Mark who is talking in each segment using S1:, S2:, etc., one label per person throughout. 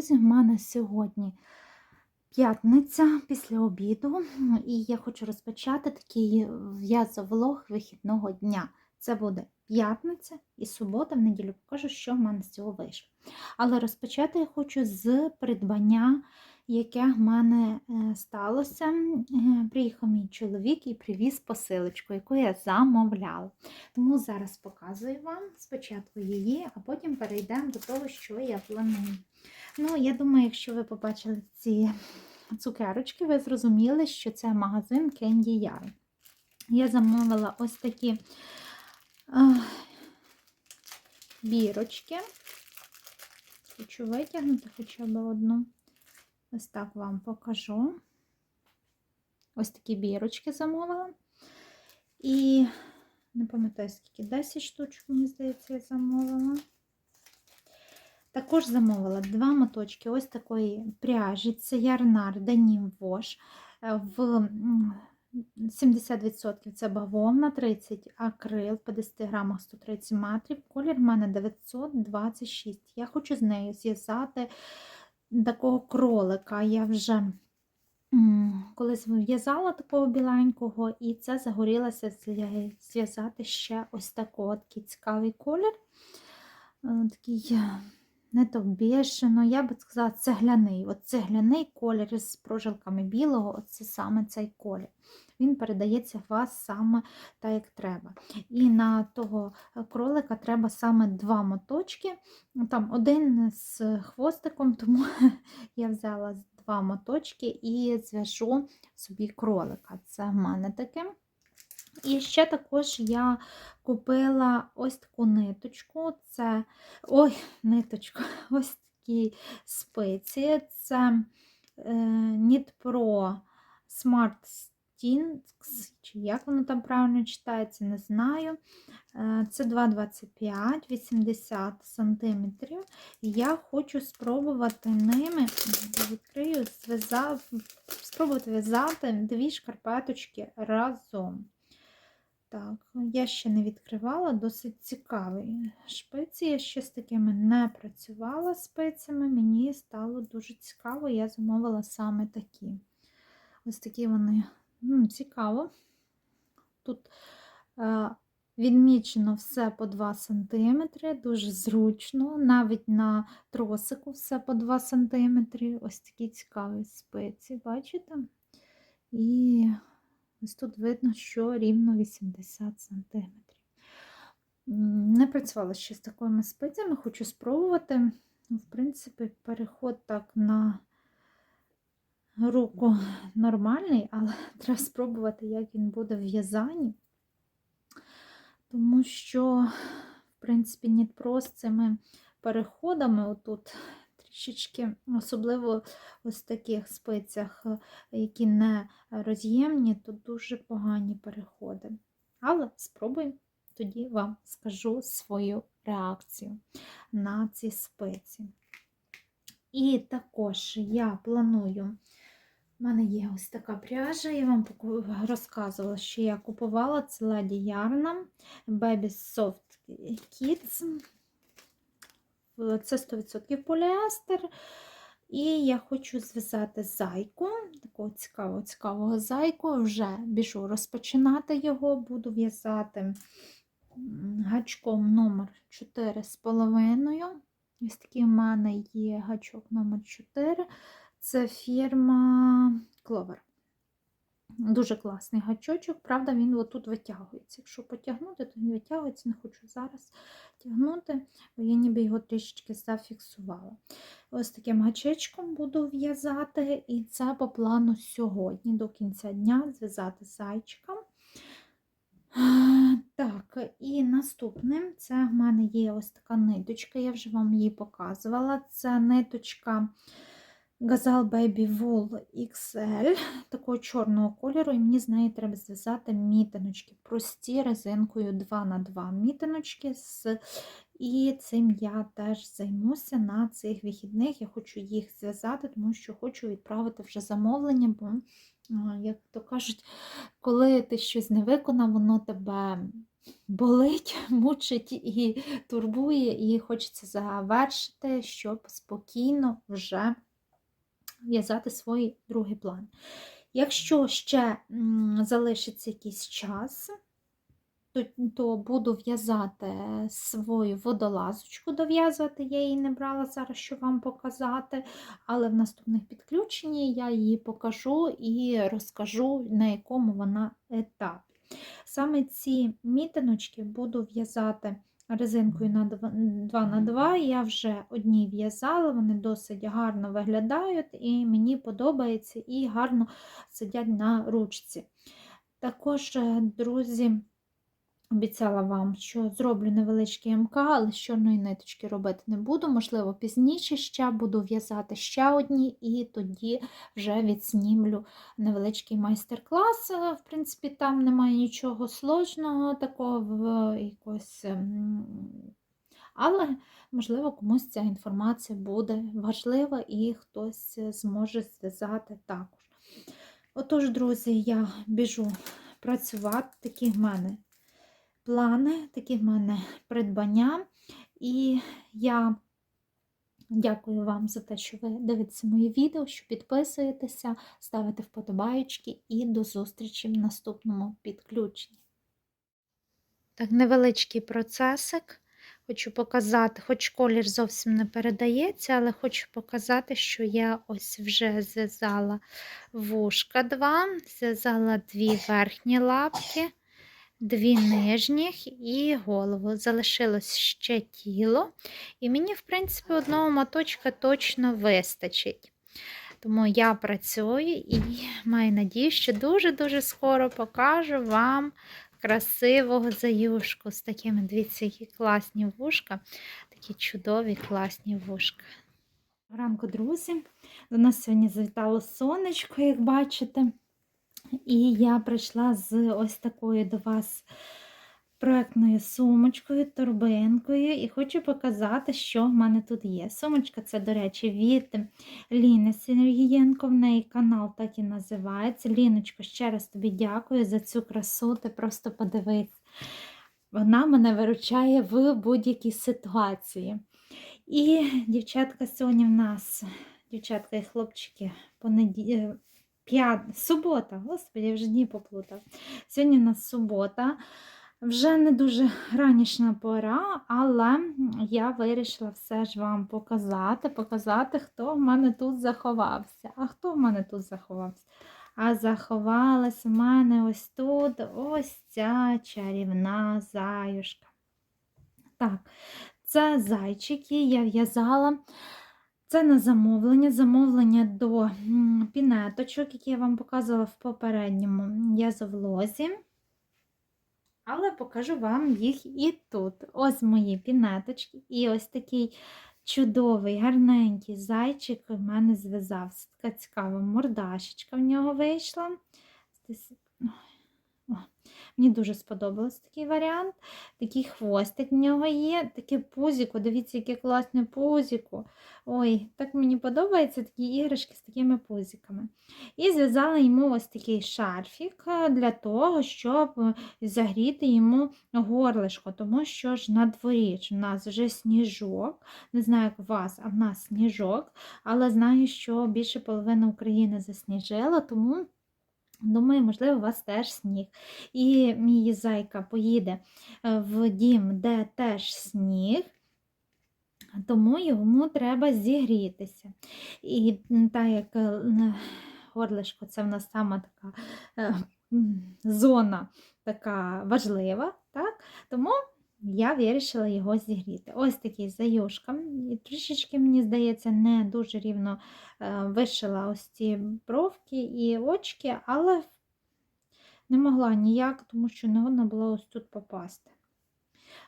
S1: друзі, в мене сьогодні п'ятниця після обіду, і я хочу розпочати такий в'язовлог вихідного дня. Це буде п'ятниця і субота, в неділю покажу, що в мене з цього вийшло. Але розпочати я хочу з придбання, яке в мене е, сталося. Е, Приїхав мій чоловік і привіз посилочку, яку я замовляла. Тому зараз показую вам спочатку її, а потім перейдемо до того, що я планую. Ну, я думаю, якщо ви побачили ці цукерочки, ви зрозуміли, що це магазин Candy Yarn. Я замовила ось такі а, бірочки. Хочу витягнути хоча б одну. Ось так вам покажу. Ось такі бірочки замовила. І не пам'ятаю, скільки 10 штучок, мені здається, я замовила. Також замовила два моточки ось такої пряжі. Це ярнар Денім Вош. В 70% це бавовна, 30 акрил, 50 грамах 130 метрів. Колір в мене 926. Я хочу з нею зв'язати такого кролика. Я вже колись в'язала такого біленького, і це загорілося зв'язати ще ось такий такий цікавий колір. Такий не то бешено, я би сказала, цегляний. От цегляний колір з прожилками білого це саме цей колір. Він передається вас саме так, як треба. І на того кролика треба саме два моточки. Там один з хвостиком, тому я взяла два моточки і зв'яжу собі кролика. Це в мене таке. І ще також я купила ось таку ниточку. Це ой, ниточку, ось такі спиці. Це е, Knit Smart Stinks, чи як воно там правильно читається, не знаю. Е, це 2,25, 80 см. Я хочу спробувати ними відкрию, зв'язав, спробувати в'язати дві шкарпеточки разом. Так, я ще не відкривала, досить цікавий. Шпиці я ще з такими не працювала спицями, мені стало дуже цікаво, я замовила саме такі. Ось такі вони ну, цікаво. Тут е, відмічено все по 2 см, дуже зручно, навіть на тросику все по 2 см. Ось такі цікаві спиці, бачите? І Ось тут видно, що рівно 80 см. Не працювала ще з такими спицями, хочу спробувати. В принципі, переход так на руку нормальний, але треба спробувати, як він буде в в'язанні. Тому що, в принципі, Нітпро з цими переходами отут трішечки, особливо ось таких спицях, е, які не роз'ємні, то дуже погані переходи. Але спробую, тоді вам скажу свою реакцію на ці спиці. І також я планую. У мене є ось така пряжа, я вам розказувала, що я купувала це Lady Yarn Baby Soft Kids. Це 100% поліестер. І я хочу зв'язати зайку, такого цікавого цікавого зайку, вже біжу розпочинати його, буду в'язати гачком номер 4,5. Ось такий в мене є гачок номер 4 Це фірма Clover. Дуже класний гачочок, правда, він отут витягується. Якщо потягнути, то він витягується, не хочу зараз тягнути, бо я ніби його трішечки зафіксувала. Ось таким гачечком буду в'язати, і це по плану сьогодні, до кінця дня, зв'язати зайчиком. Так, і наступним це в мене є ось така ниточка, я вже вам її показувала. Це ниточка. Gazal Baby Wool XL такого чорного кольору, і мені з неї треба зв'язати мітиночки. Прості резинкою 2х2 мітиночки. І цим я теж займуся на цих вихідних. Я хочу їх зв'язати, тому що хочу відправити вже замовлення, бо, як то кажуть, коли ти щось не виконав, воно тебе болить, мучить і турбує, і хочеться завершити, щоб спокійно вже в'язати свій другий план. Якщо ще залишиться якийсь час, то, то буду в'язати свою водолазочку, дов'язувати, я її не брала зараз, щоб вам показати, але в наступних підключенні я її покажу і розкажу, на якому вона етапі. Саме ці мітиночки буду в'язати резинкою на 2х2. Я вже одні в'язала, вони досить гарно виглядають, і мені подобається і гарно сидять на ручці. Також, е, друзі, Обіцяла вам, що зроблю невеличкий МК, але з ниточки робити не буду. Можливо, пізніше ще буду в'язати ще одні, і тоді вже відснімлю невеличкий майстер-клас. Е, В принципі, там немає нічого сложного такого в якось. ем, Але, можливо, комусь ця інформація буде важлива і хтось зможе зв'язати також. Отож, друзі, я біжу працювати, такі в мене плани, такі в мене придбання. І я дякую вам за те, що ви дивитеся мої відео, що підписуєтеся, ставите вподобаєчки і до зустрічі в наступному підключенні. Так, невеличкий процесик. Хочу показати, хоч колір зовсім не передається, але хочу показати, що я ось вже зв'язала вушка два, зв'язала дві верхні лапки дві нижніх і голову. Залишилось ще тіло. І мені, в принципі, одного моточка точно вистачить. Тому я працюю і маю надію, що дуже-дуже скоро покажу вам красивого заюшку з такими, дивіться, які класні вушка, такі чудові, класні вушка. Ранку, друзі, до нас сьогодні завітало сонечко, як бачите. І я прийшла з ось такою до вас проектною сумочкою, торбинкою, і хочу показати, що в мене тут є. Сумочка це, до речі, від Ліни Сергієнко. В неї канал так і називається. Ліночко, ще раз тобі дякую за цю красу. Ти просто подивись. Вона мене виручає в будь-якій ситуації. І дівчатка сьогодні в нас, дівчатка і хлопчики, понеділ... П'ят... Субота, господи, я вже дні поплутав. Сьогодні у нас субота. Вже не дуже ранішня пора, але я вирішила все ж вам показати, показати, хто в мене тут заховався. А хто в мене тут заховався? А заховалась в мене ось тут ось ця чарівна заюшка. Так, це зайчики я в'язала. Це на замовлення, замовлення до пінеточок, які я вам показувала в попередньому язовлозі. Але покажу вам їх і тут. Ось мої пінеточки. І ось такий чудовий, гарненький зайчик у мене зв'язався. Така цікава мордашечка в нього вийшла. Мені дуже сподобався такий варіант. Такий хвостик в нього є, таке пузіко. Дивіться, яке класне пузіко. Ой, так мені подобаються такі іграшки з такими пузиками. І зв'язала йому ось такий шарфік е, для того, щоб е, загріти йому горлишко, тому що ж на дворі у нас вже сніжок. Не знаю, як у вас, а в нас сніжок, але знаю, що більше половини України засніжила, тому. Думаю, можливо, у вас теж сніг. І мій зайка поїде е, в дім, де теж сніг, тому йому треба зігрітися. І так як е, горлишко це в нас сама така е, зона така важлива, так? тому я вирішила його зігріти. Ось такий заюшка. І трішечки, мені здається, не дуже рівно е, вишила ось ці бровки і очки, але не могла ніяк, тому що не годна була ось тут попасти.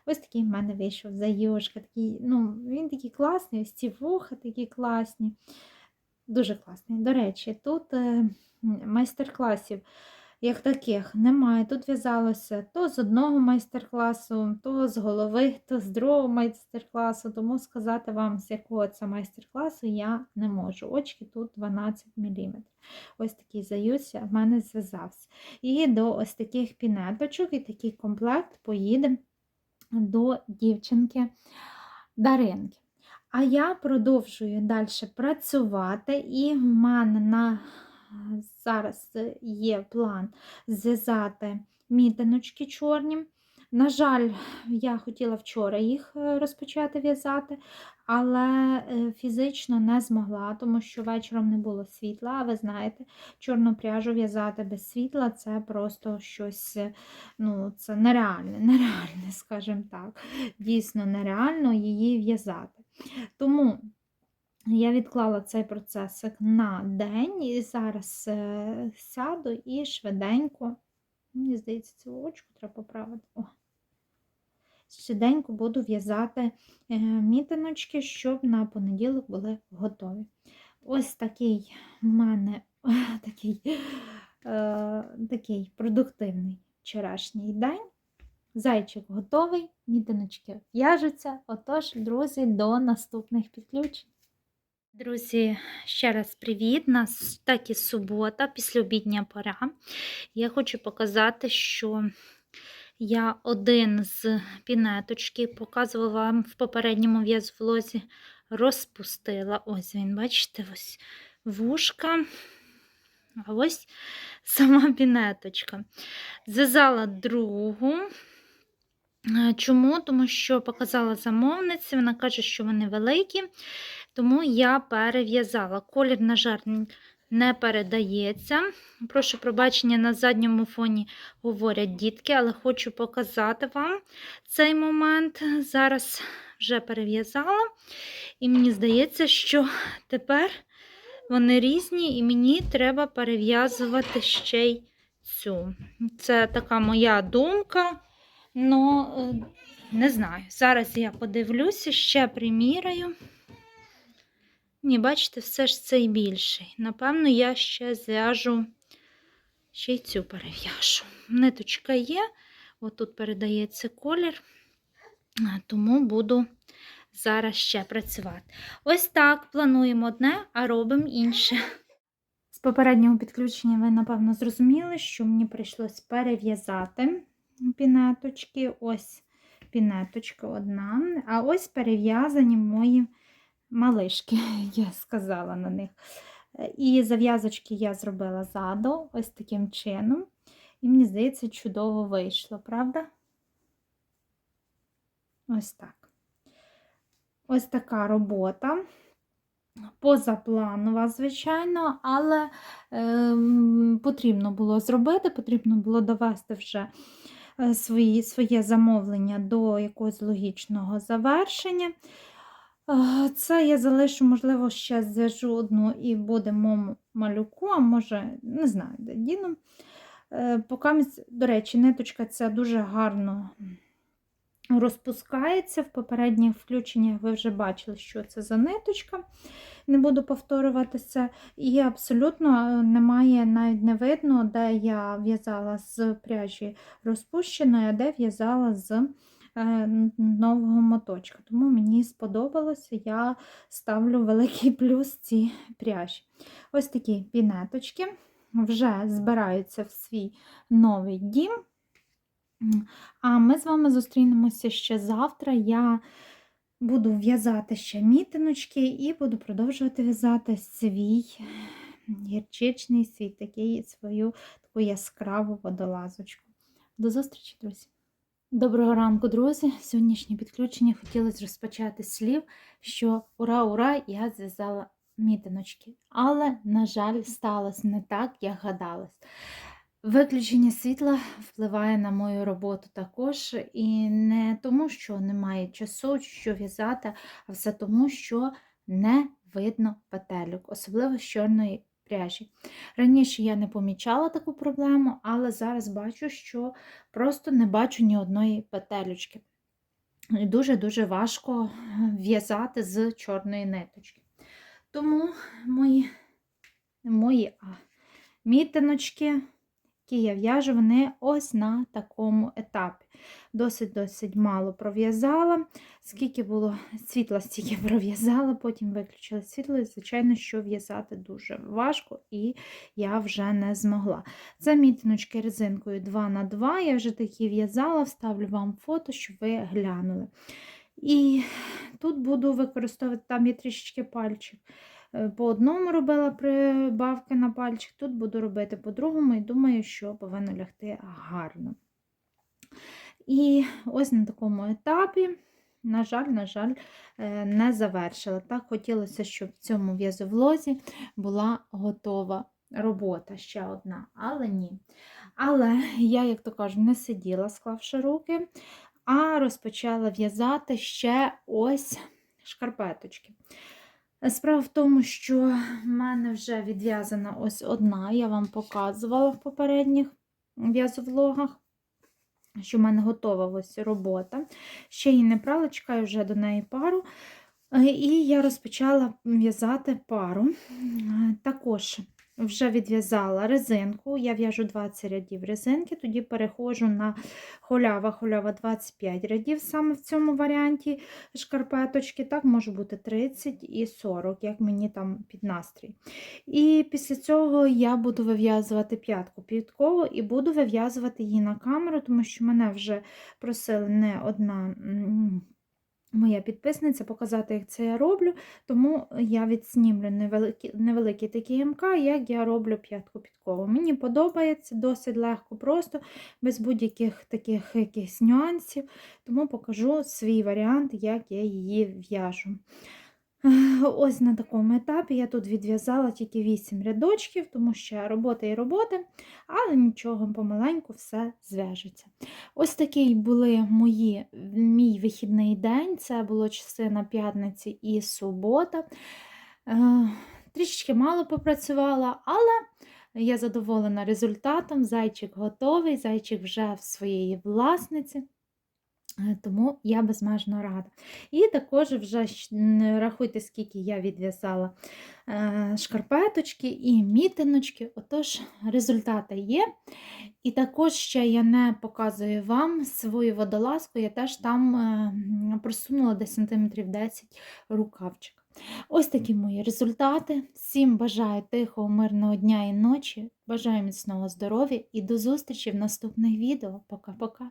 S1: Ось такий в мене вийшов заюшка. Такий, ну, Він такий класний, ось ці вуха такі класні. Дуже класний. До речі, тут е, майстер-класів як таких немає. Тут в'язалося то з одного майстер-класу, то з голови, то з другого майстер-класу. Тому сказати вам, з якого це майстер-класу, я не можу. Очки тут 12 мм. Ось такий заюся в мене зв'язався. І до ось таких пінеточок і такий комплект поїде до дівчинки Даринки. А я продовжую далі працювати, і в мене на зараз є план зв'язати мітиночки чорні. На жаль, я хотіла вчора їх е, розпочати в'язати, але е, фізично не змогла, тому що вечором не було світла. А ви знаєте, чорну пряжу в'язати без світла це просто щось ну, це нереальне, нереальне, скажімо так. Дійсно нереально її в'язати. Тому я відклала цей процесик на день і зараз е, сяду і швиденько, мені здається, цю очку треба поправити. О. Швиденько буду в'язати е, мітиночки, щоб на понеділок були готові. Ось такий в мене такий, е, такий продуктивний вчорашній день. Зайчик готовий, мітиночки в'яжуться. Отож, друзі, до наступних підключень. Друзі, ще раз привіт! Нас так і субота, післяобідня пора. Я хочу показати, що я один з пінеточки, показувала вам в попередньому в'язвлозі, розпустила. Ось він, бачите, ось вушка. А ось сама пінеточка. Зв'язала другу. Чому? Тому що показала замовниці, вона каже, що вони великі, тому я перев'язала. Колір, на жаль, не передається. Прошу пробачення, на задньому фоні говорять дітки, але хочу показати вам цей момент. Зараз вже перев'язала, і мені здається, що тепер вони різні, і мені треба перев'язувати ще й цю. Це така моя думка. Ну, не знаю. Зараз я подивлюся, ще приміряю. Ні, бачите, все ж цей більший. Напевно, я ще зв'яжу, ще й цю перев'яжу. Ниточка є, отут передається колір, тому буду зараз ще працювати. Ось так плануємо одне, а робимо інше. З попереднього підключення ви, напевно, зрозуміли, що мені прийшлось перев'язати пінеточки. Ось пінеточка одна, а ось перев'язані мої малишки, я сказала на них. І зав'язочки я зробила ззаду, ось таким чином. І мені здається, чудово вийшло, правда? Ось так. Ось така робота. Позапланова, звичайно, але е, потрібно було зробити, потрібно було довести вже Е, свої, своє замовлення до якогось логічного завершення. Е, це я залишу, можливо, ще зв'яжу одну і буде моєму малюку, а може, не знаю, де. Е, поки, до речі, ниточка ця дуже гарно розпускається. В попередніх включеннях ви вже бачили, що це за ниточка. Не буду повторюватися. І абсолютно немає, навіть не видно, де я в'язала з пряжі розпущеної, а де в'язала з е, нового моточка. Тому мені сподобалося, я ставлю великий плюс цій пряжі. Ось такі пінеточки вже збираються в свій новий дім. А ми з вами зустрінемося ще завтра. Я буду в'язати ще мітиночки і буду продовжувати в'язати свій гірчичний свій такий, свою таку яскраву водолазочку. До зустрічі, друзі! Доброго ранку, друзі! Сьогоднішнє підключення хотілося розпочати слів, що ура-ура! Я зв'язала мітиночки. Але, на жаль, сталося не так, як гадалось. Виключення світла впливає на мою роботу також, і не тому, що немає часу, що в'язати, а все тому, що не видно петелюк, особливо з чорної пряжі. Раніше я не помічала таку проблему, але зараз бачу, що просто не бачу ні одної петелючки. Дуже-дуже важко в'язати з чорної ниточки. Тому мої, мої а, мітиночки які я в'яжу, вони ось на такому етапі. Досить-досить мало пров'язала. Скільки було світла, стільки пров'язала, потім виключила світло, і, звичайно, що в'язати дуже важко, і я вже не змогла. Це мітиночки резинкою 2х2. Я вже такі в'язала, вставлю вам фото, щоб ви глянули. І тут буду використовувати, там є трішечки пальчик. Е, По одному робила прибавки на пальчик, тут буду робити по другому, і думаю, що повинно лягти гарно. І ось на такому етапі, на жаль, на жаль, е, не завершила. Так хотілося, щоб в цьому в'язовлозі була готова робота ще одна, але ні. Але я, як то кажу, не сиділа, склавши руки, а розпочала в'язати ще ось шкарпеточки. Справа в тому, що в мене вже відв'язана ось одна, я вам показувала в попередніх в'язовлогах, що в мене готова ось робота. Ще її не прала, чекаю вже до неї пару. Е, І я розпочала в'язати пару. Е, Також вже відв'язала резинку, я в'яжу 20 рядів резинки, тоді переходжу на холява, холява 25 рядів саме в цьому варіанті шкарпеточки. Так, може бути 30 і 40, як мені там під настрій. І після цього я буду вив'язувати п'ятку підкову і буду вив'язувати її на камеру, тому що мене вже просили не одна. Моя підписниця показати, як це я роблю, тому я відснімлю невеликий, невеликий такий МК, як я роблю п'ятку підкову. Мені подобається досить легко, просто, без будь-яких таких якихось нюансів, тому покажу свій варіант, як я її в'яжу. Ось на такому етапі я тут відв'язала тільки 8 рядочків, тому що робота і робота, але нічого, помаленьку все зв'яжеться. Ось такий були мої, мій вихідний день. Це було частина п'ятниці і субота. Е, Трішечки мало попрацювала, але я задоволена результатом. Зайчик готовий, зайчик вже в своєї власниці. Е, Тому я безмежно рада. І також вже рахуйте, скільки я відв'язала е, шкарпеточки і мітиночки. Отож, результати є. І також ще я не показую вам свою водолазку, я теж там е, просунула десь сантиметрів 10 рукавчик. Ось такі мої результати. Всім бажаю тихого, мирного дня і ночі. Бажаю міцного здоров'я і до зустрічі в наступних відео. Пока-пока.